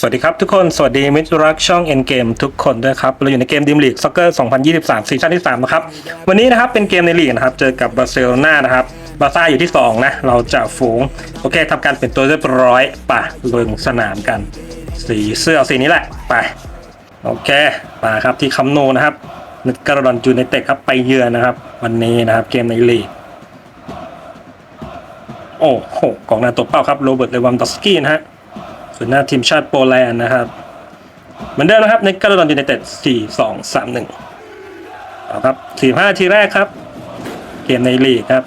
สวัสดีครับทุกคน สวัสดีมิตรรักช่อง End Game ทุกคนด้วยครับ เราอยู่ในเกมดิมลีกซ็อกเกอร์ 2023 ซีซั่นที่ 3 นะครับ วันนี้นะครับเป็นเกมในลีกนะครับ เจอกับบาร์เซโลนานะครับ บาร์ซ่าอยู่ที่ 2 นะ เราจะฝูง โอเคทำการเปลี่ยนตัวเรียบร้อยป่ะลงสนามกัน สีเสื้อสีนี้แหละ ไป โอเค มาครับที่คัมโนนะครับนึกกระดอนจูในเต็ดครับไปเยือนนะครับ วันนี้นะครับเกมในลีก โอ้โหกองหน้าตบเป้าครับโรเบิร์ตเลวันดอสกี้นะฮะ ส่วนหน้าทีมชาติโปแลนด์นะครับ เหมือนเดิมนะครับในกระดอนยูไนเต็ด4 2 3 1เอาครับ45ทีแรกครับ เกมในลีกครับ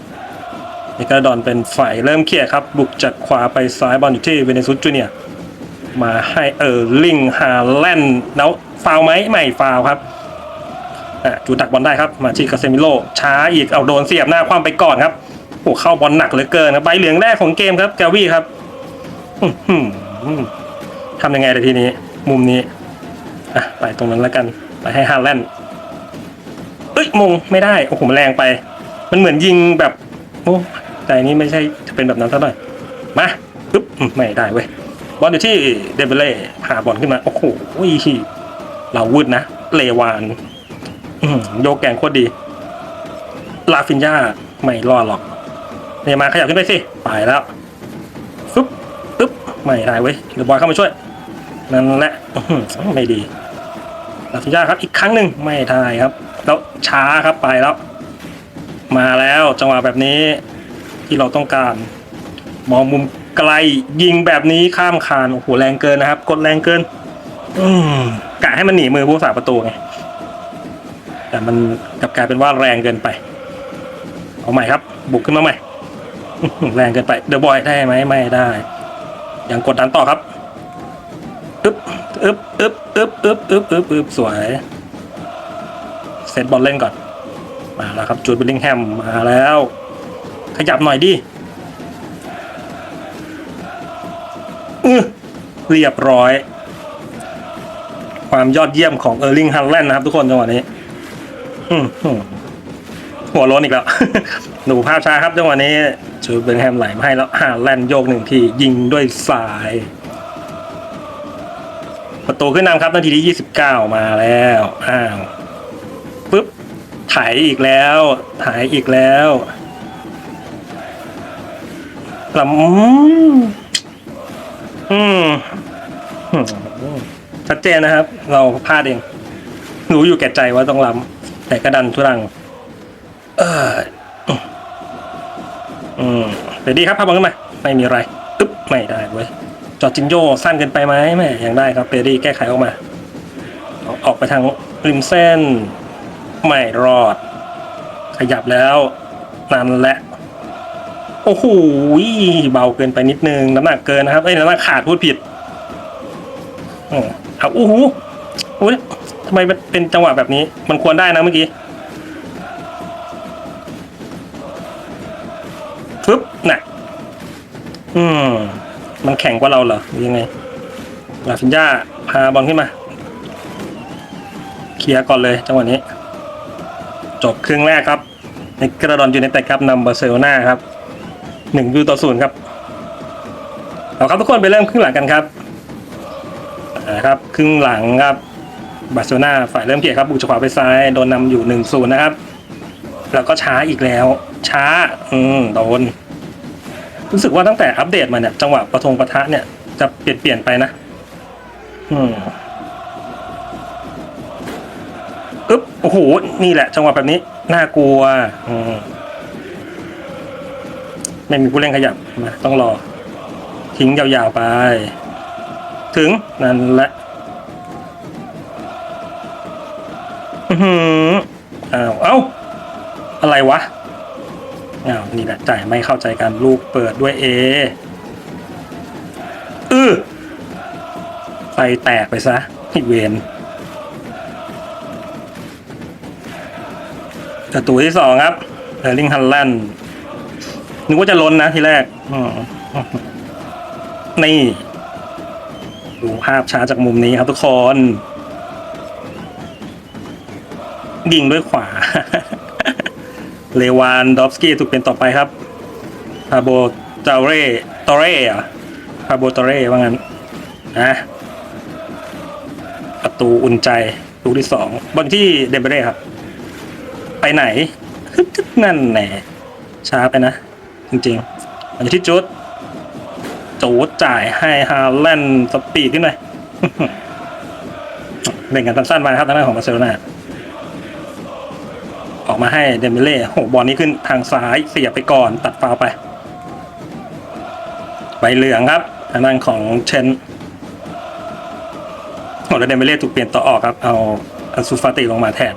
ในกระดอนเป็นฝ่ายเริ่มเคลียร์ครับ บุกจากขวาไปซ้ายบอลอยู่ที่เวเนซุสจูเนียมาให้เออร์ลิงฮาแลนด์แล้วฟาวล์ไหมไม่ฟาวล์ครับจูตักบอลได้ครับ มาที่คาเซมิโลช้าอีกเอาโดนเสียบหน้าคว่ำไปก่อนครับโอ้เข้าบอลหนักเหลือเกินครับใบเหลืองแรกของเกมครับแกวี่ครับ ทำยังไงเลยทีนี้ มุมนี้ อะ ไปตรงนั้นแล้วกัน ไปให้ฮาแลนด์เอ้ยมงไม่ได้ โอ้โหมันแรงไป มันเหมือนยิงแบบ โอ้ใจนี้ไม่ใช่จะเป็นแบบนั้นซะหน่อย มาปึ๊บไม่ได้เว้ย บอลอยู่ที่เดเบเล่หาบอลขึ้นมา โอ้โหเราวืดนะ เลวานโยกแกงโคตรดี ลาฟินยาไม่รอดหรอก เนี่ยมาขยับขึ้นไปสิ ไปแล้ว ไม่ได้เว้ยเดี๋ยวบอยเข้ามาช่วย นั่นแหละไม่ดีลาฟินยาครับอีกครั้งหนึ่งไม่ได้ครับ แล้วช้าครับไปแล้ว มาแล้วจังหวะแบบนี้ที่เราต้องการ มองมุมไกลยิงแบบนี้ข้ามคานโอ้โหแรงเกินนะครับ กดแรงเกิน อืมกะให้มันหนีมือผู้สาประตูไงแต่มันกลับกลายเป็นว่าแรงเกินไป เอาใหม่ครับ บุกขึ้นมาใหม่แรงเกินไปเดอะบอยได้ไหมไม่ได้ ยังกดดันต่อครับอึ๊บอึ๊บอึ๊บอึ๊บอึ๊บอึ๊บอึ๊บอึ๊บสวยเซตบอลเล่นก่อน มาแล้วครับจูดบิลลิงแฮมมาแล้ว ขยับหน่อยดิเรียบร้อย ความยอดเยี่ยมของเออร์ลิงฮันแลนด์นะครับทุกคนจังหวะนี้หัวโล้นอีกแล้ว หนูภาพช้าครับจังหวะนี้ จูเบนแฮมไหลมาให้แล้วฮาแลนโยกหนึ่งทียิงด้วยซ้าย ประตูขึ้นนำครับนาทีที่ 29 มาแล้วอ้าวปึ๊บไถอีกแล้วไถอีกแล้วลำอืมอืมชัดเจนนะครับ เราพลาดเอง รู้อยู่แก่ใจว่าต้องล้ำแต่กระดันทุรัง เออ เดี๋ยวดีครับพับอลขึ้นมา ไม่มีอะไรตึ๊บไม่ได้เว้ยจอร์จินโยสั้นเกินไปไหมแม่ยังได้ครับเปรีแก้ไขออกมา ออกไปทางริมเส้น ไม่รอด ขยับแล้วนั่นแหละโอ้โหเบาเกินไปนิดนึงน้ำหนักเกินนะครับเอ้ยน้ำหนักขาดพูดผิดอืมเอาโอ้โหโอ้ยทำไมเป็นจังหวะแบบนี้ มันควรได้นะเมื่อกี้ ฟึบน่ะ อืม มันแข่งกว่าเราเหรอหรือยังไงลาฟินยาพาบอลขึ้นมา เคลียร์ก่อนเลยจังหวะนี้ จบครึ่งแรกครับ ในกระดอนอยูไนเต็ดครับนำบาร์เซโลนาครับหนึ่งยูต่อศูนย์ครับเอาครับทุกคนไปเริ่มครึ่งหลังกันครับนะครับครึ่งหลังครับบาร์เซโลนาฝ่ายเริ่มเกียครับบุกขวาไปซ้ายโดนนำอยู่หนึ่งศูนย์นะครับ แล้วก็ช้าอีกแล้ว ช้า อืมโดน รู้สึกว่าตั้งแต่อัปเดตมาเนี่ย จังหวะประทงประทะเนี่ย จะเปลี่ยนเปลี่ยนไปนะ อืมอึ๊บ โอ้โห นี่แหละ จังหวะแบบนี้ น่ากลัว อืมไม่มีผู้เล่นขยับมาต้องรอ ทิ้งยาวๆไป ถึง นั่นแหละอือหืออ้าว เอ้า อะไรวะอ้าวนี่แหละจ่ายไม่เข้าใจกันลูกเปิดด้วยเออือไฟแตกไปซะไอ้เวนประตูที่สองครับเออร์ลิงฮันแลนด์นึกว่าจะล้นนะทีแรกนี่ ดูภาพช้าจากมุมนี้ครับทุกคน ยิงด้วยขวา เลวานดอฟสกี้ถูกเป็นต่อไปครับพาโบตาเร่ตอเร่อะพาโบตอเร่ว่างั้นนะประตูอุ่นใจลูกที่สองบอลที่เดมเบเร่ครับ ไปไหนนั่นแหน่ช้าไปนะ จริงๆอันที่จุดจูดจ่ายให้ฮาแลนด์สปีดขึ้นหน่อยเล่นกันสั้นๆไปครับทางด้านของบาร์เซโลนา ออกมาให้เดมเบเล่โหบอลนี้ขึ้นทางซ้ายเสียบไปก่อนตัดฟาวไปใบเหลืองครับ ทางด้านของเชนโหแล้วเดมเบเล่ถูกเปลี่ยนตัวออกครับ เอาอันซูฟาติลงมาแทน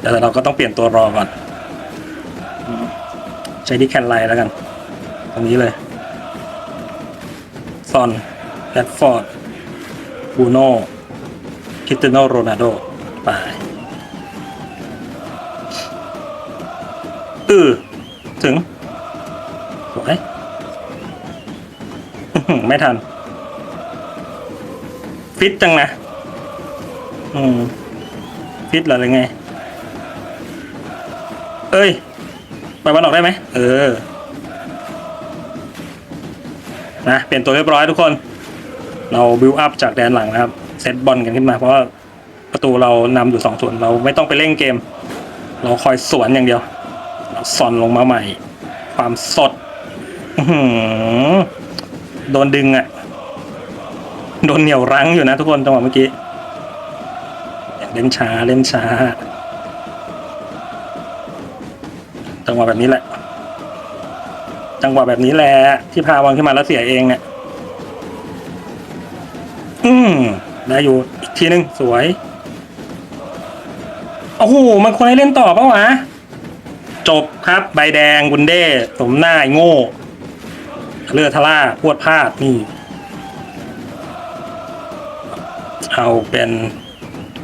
แต่เราก็ต้องเปลี่ยนตัวรอก่อน ใช้ที่แคนไลน์แล้วกัน ตรงนี้เลยซอนแรดฟอร์ดบูโน่คิตเตโนโรนัลโดไป ออถึงสวยอื้อหือไม่ทัน ฟิตจังนะ อืม ฟิตเหรอหรือไง เอ้ยไปวันออกได้ไหม เออ นะ เปลี่ยนตัวเรียบร้อยทุกคน เราบิวอัพจากแดนหลังนะครับ เซตบอลกันขึ้นมา เพราะว่าประตูเรานำอยู่สองส่วน เราไม่ต้องไปเล่นเกม เราคอยสวนอย่างเดียว ซอนลงมาใหม่ ความสดโดนดึงอะ่ะ โดนเหนี่ยวรั้งอยู่นะทุกคนจังหวะเมื่อกี้เล่นช้าเล่นช้าจังหวะแบบนี้แหละ จังหวะแบบนี้แหละที่พาวันขึ้นมาแล้วเสียเองเนี่ยอืมได้อยู่อีกทีหนึ่งสวยโอ้โหมันควรให้เล่นต่อปะวะ จบครับใบแดงบุนเด้สมหน้าไอโง่ เลือดทะล่าพวดพลาดนี่ เอาเป็น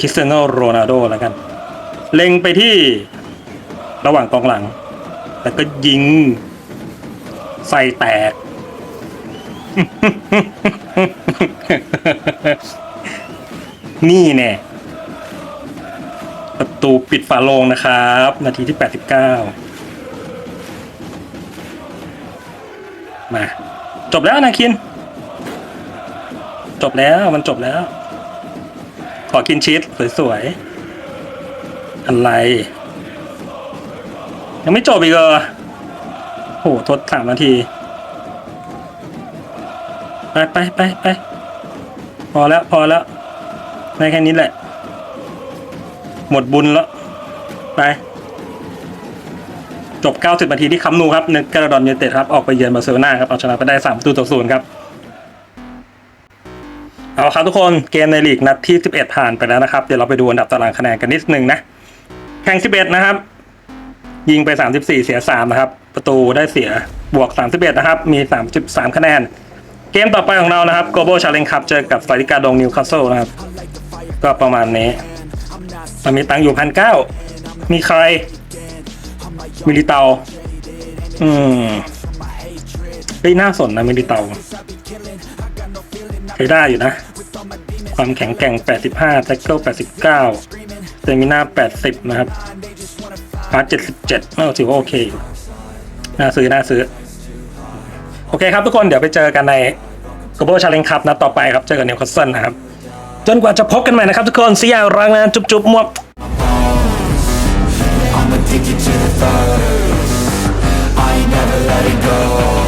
คริสเตียโนโรนัลโดแล้วกัน เล็งไปที่ระหว่างกองหลัง แล้วก็ยิง ใส่แตก นี่แน่ ประตูปิดฝาโลงนะครับ นาทีที่ 89 มา จบแล้วนะคิน จบแล้วมันจบแล้ว ขอกินชีสสวยๆ อะไร ยังไม่จบอีกเหรอโหทดสามนาที ไปไปไปไปพอแล้วพอแล้วได้แค่นี้แหละ หมดบุญแล้ว ไป จบ 90 นาทีที่คัมนูครับนึกกระดอนยูไนเต็ดครับ ออกไปเยือนบาร์เซโลนาครับ เอาชนะไปได้ 3ตัวต่อศูนย์ครับ เอาครับทุกคนเกมในลีกนัดที่ 11 ผ่านไปแล้วนะครับ เดี๋ยวเราไปดูอันดับตารางคะแนนกันนิดนึงนะแข่ง 11 นะครับ ยิงไป 34 เสีย 3 นะครับ ประตูได้เสียบวก 31 นะครับ มี 33 คะแนนเกมต่อไปของเรานะครับ Global Challenge Cup เจอกับฟาริกาดงนิวคาสเซิลนะครับ ก็ประมาณนี้ มันมีตังค์อยู่พันเก้ามีใคร มิลิเตาอืมเฮ้ยน่าสนนะมิลิเตาใช้ได้อยู่นะ ความแข็งแกร่ง 85แท็กเกิล89เซมิน่า 80 นะครับพาร์ท77เออถือว่าโอเคอยู่น่าซื้อ น่าซื้อ โอเคครับทุกคนเดี๋ยวไปเจอกันใน Global Challenge Cup นัดต่อไปครับ เจอกันนิวคาสเซิลนะครับ จนกว่าจะพบกันใหม่นะครับทุกคนสียาวรังนะจุ๊บจุ๊บมวบ I'm addicted to the thought I ain't never letting go